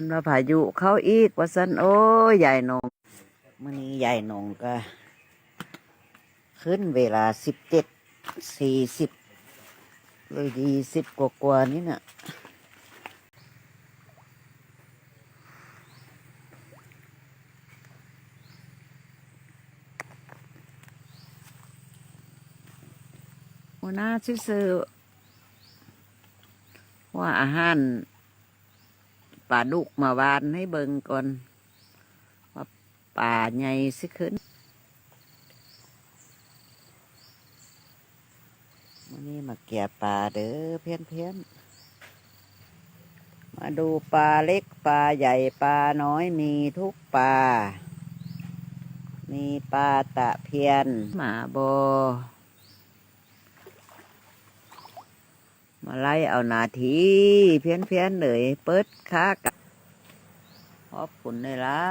มันมาพายุเข้าอีกว่าสันโอ้ยใหญ่หนงมื่อนี้ใหญ่หนงก็ ขึ้นเวลาสิบเจ็ดสี่สิบเลยดีสิบกว่ากว่านี่น่ะหัวหน้าซื้อว่าอาหาร ปลาดุกมาวานให้เบิงก่อนว่าป่าใหญ่สิขึ้นวันนี้มาเกี่ยปลาเด้อเพี้ยนเพี้ยนมาดูปลาเล็กปลาใหญ่ปลาน้อยมีทุกปลา มีปลาตะเพียนหมาโบ มาไล่เอานาทีเพี้ยนเพี้ยนเลยเปิดค้ากับขอบคุณในไล่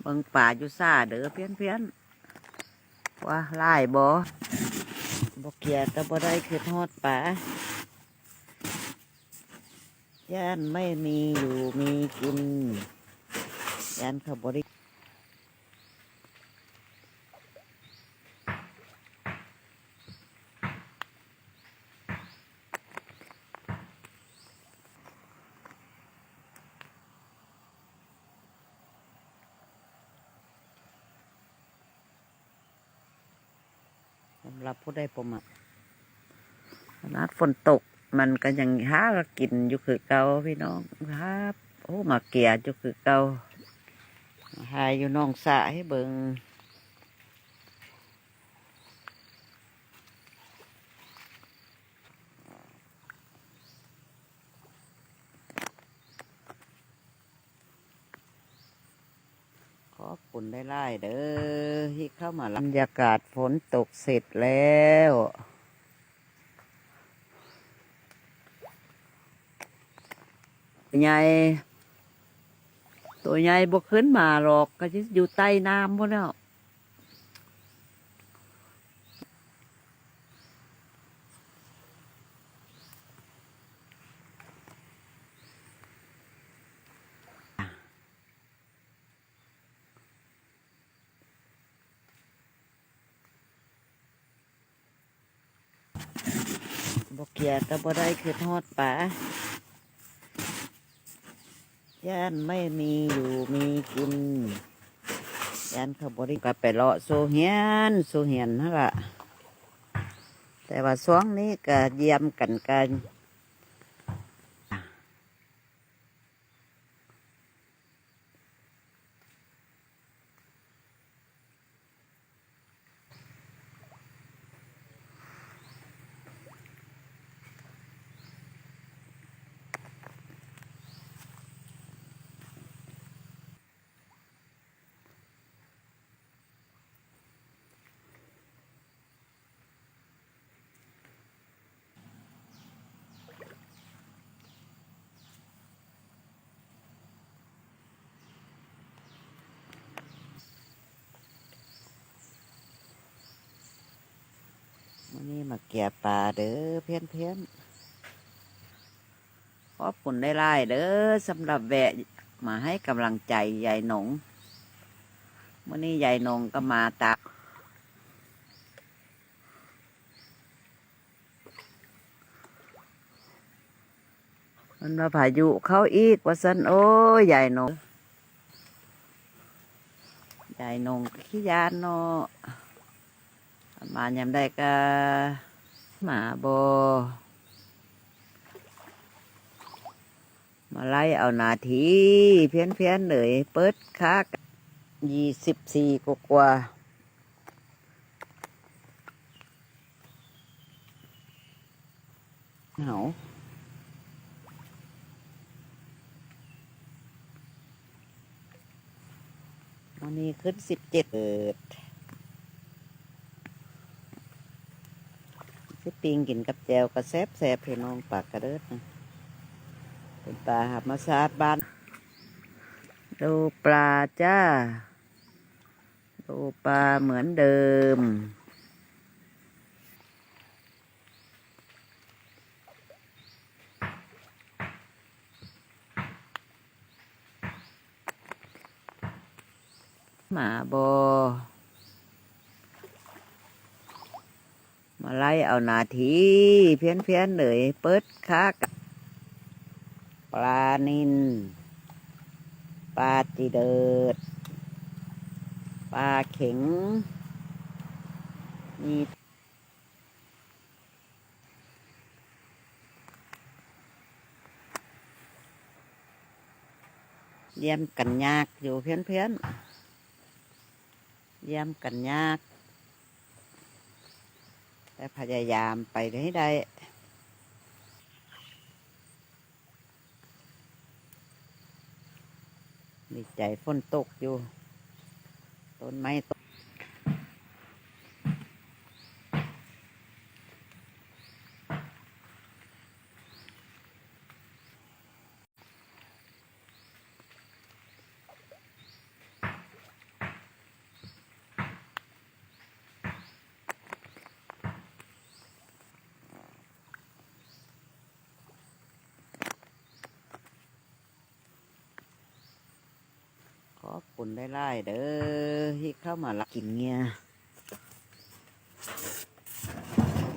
เบิงป่าอยู่ซ่าเด้อเพี้ยนเพี้ยนว่าไล่บ่บ่เกียแต่บ่ได้คือทอดป่าย่านไม่มีอยู่มีกินย่านเขาบริำหรับผู้ได้ประมาทขนาดฝนตกมันก็ยังหากินอยู่คือเก่าพี่น้องครับโอ้มาเกียอยู่คือเก่าหายอยู่น้องสะให้เบิง ขอบคุณได้ไล่เด้อที่เข้ามาบรรยากาศฝนตกเสร็จแล้วใหญ่ตัวใหญ่บกขึ้นมาหรอกก็จะอยู่ใต้น้ำพวกแล้ บกเกียก็บ่ได้คือทอดปลาย่านไม่มีอยู่มีกินย่านเขาบริก็ไปเลาะโซเฮียนโซเฮียนนั่นแหละแต่ว่าช่วงนี้ก็เยี่ยมกันกัน วันนี้มาเกี่ยปลาเด้อเพี้ยนเพี้ยนๆขอบคุณได้ไล่เด้อสำหรับแวะมาให้กำลังใจยายหนงวันนี้ยายหนงก็มาตากมันมาพายุเข้าอีกว่าสันโอ้ยยายหนงยายหนงขี้ยานเนาะ มายามได้ก็หมาโบมาไล่เอานาทีเพี้ยนเพี้ยนๆเลยเปิดค้ายี่สิบสี่กกว่าเหาวันนี้ขึ้นสิบเจ็ด สิปิงกินกับแจวกระแซบแซบพี่น้องปากกระเดิดนะเป็นปลาหับมาซาดบ้าน ดูปลาจ้า ดูปลาเหมือนเดิม หมาบอ มาไล่เอานาทีเพี้ยนเพี้ยนเลยเปิดค้ากับปลานินปลาจีเดิดปลาเข็ง มีเยี่ยมกันยากอยู่เพี้ยนเพี้ยนเยี่ยมกันยาก และพยายามไปให้ได้ดีใจฝนตกอยู่ ต้นไม้ต คุณได้ไล่เด้อที่เข้ามาลักกินเงี้ย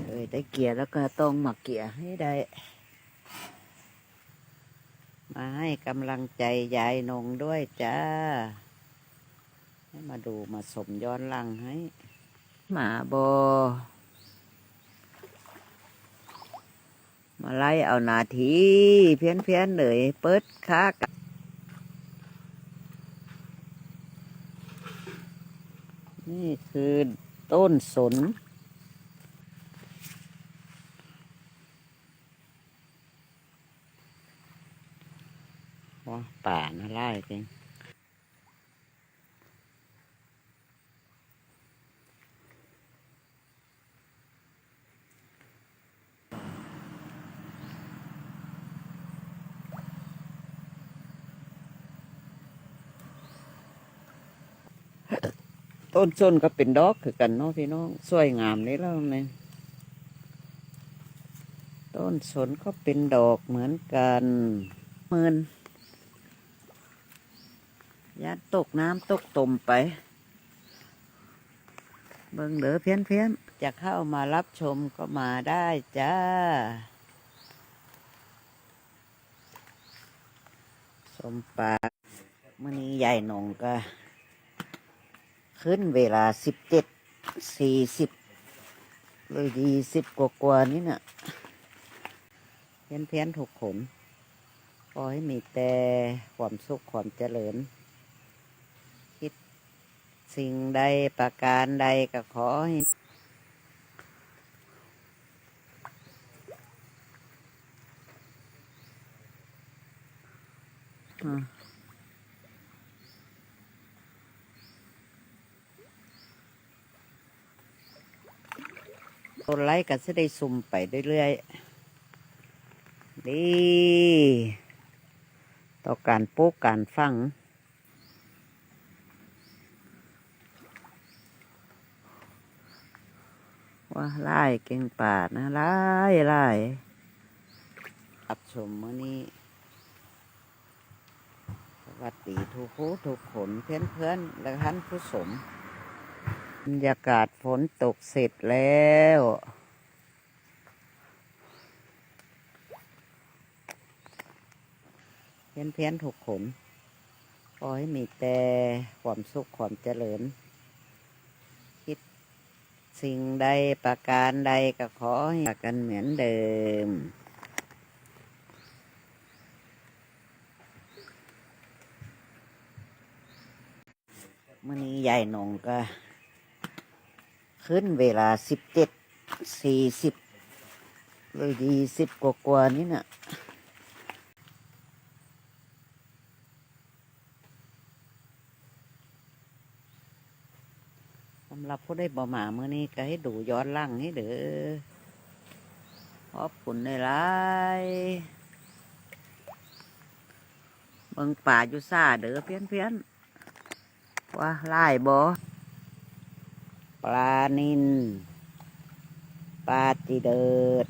เลยได้เกียร์แล้วก็ต้องมาเกียร์ให้ได้ มาให้กำลังใจยายนงด้วยจ้า ให้มาดูมาสมย้อนหลังให้ หมาบอมาไล่เอานาที เพี้ยนเพี้ยนเลยเปิดค้ากับ นี่คือต้นสน ว่าป่านะไล่จริง ต้นส้นก็เป็นดอกคือกันเนาะพี่น้องสวยงามนี่แล้วเนี่ยต้นสนก็เป็นดอกเหมือนกันหมืนยัดตกน้ำตกตมไป เบิ่งเด้อเพี้ยนเพี้ยนจะเข้ามารับชมก็มาได้จ้า สมปลามื่อนี้ใหญ่หนงก็ ขึ้นเวลาสิบเจ็ดสี่สิบเลยดีสิบกว่ากว่านี่น่ะเพี้ยนเพี้ยนๆถูกขมขอให้มีแต่ความสุขความเจริญ คิดสิ่งใดประการใดก็ขอให้ ต้นไลค์ก็จะได้ซุ่มไปเรื่อยๆดีต่อการปลูกการฟังว่าไล่เก่งป่านะไล่ไล่รับชมมื่อนี้ สวัสดีทุกผู้ทุกคนเพื่อนเพื่อนและท่านผู้ชม บรรยากาศฝนตกเสร็จแล้ว เพี้ยนเพี้ยนๆถูกขนขอให้มีแต่ความสุขความเจริญ คิดสิ่งใดประการใดก็ขอให้กันเหมือนเดิมมื่อนี้ยายหนงก็ ขึ้นเวลาสิบเจ็ดสี่สิบเลยดีสิบกว่ากว่านี่น่ะสำหรับผู้ได้บ่มาเมื่อนี้ก็ให้ดูย้อนล่างให้เด้อขอบคุณในไลายเบิ่งป่าอยู่ซ่าเด้อเพี้ยนเพี้ยนว่าไล่บ่ ปลานินปลาติเดิด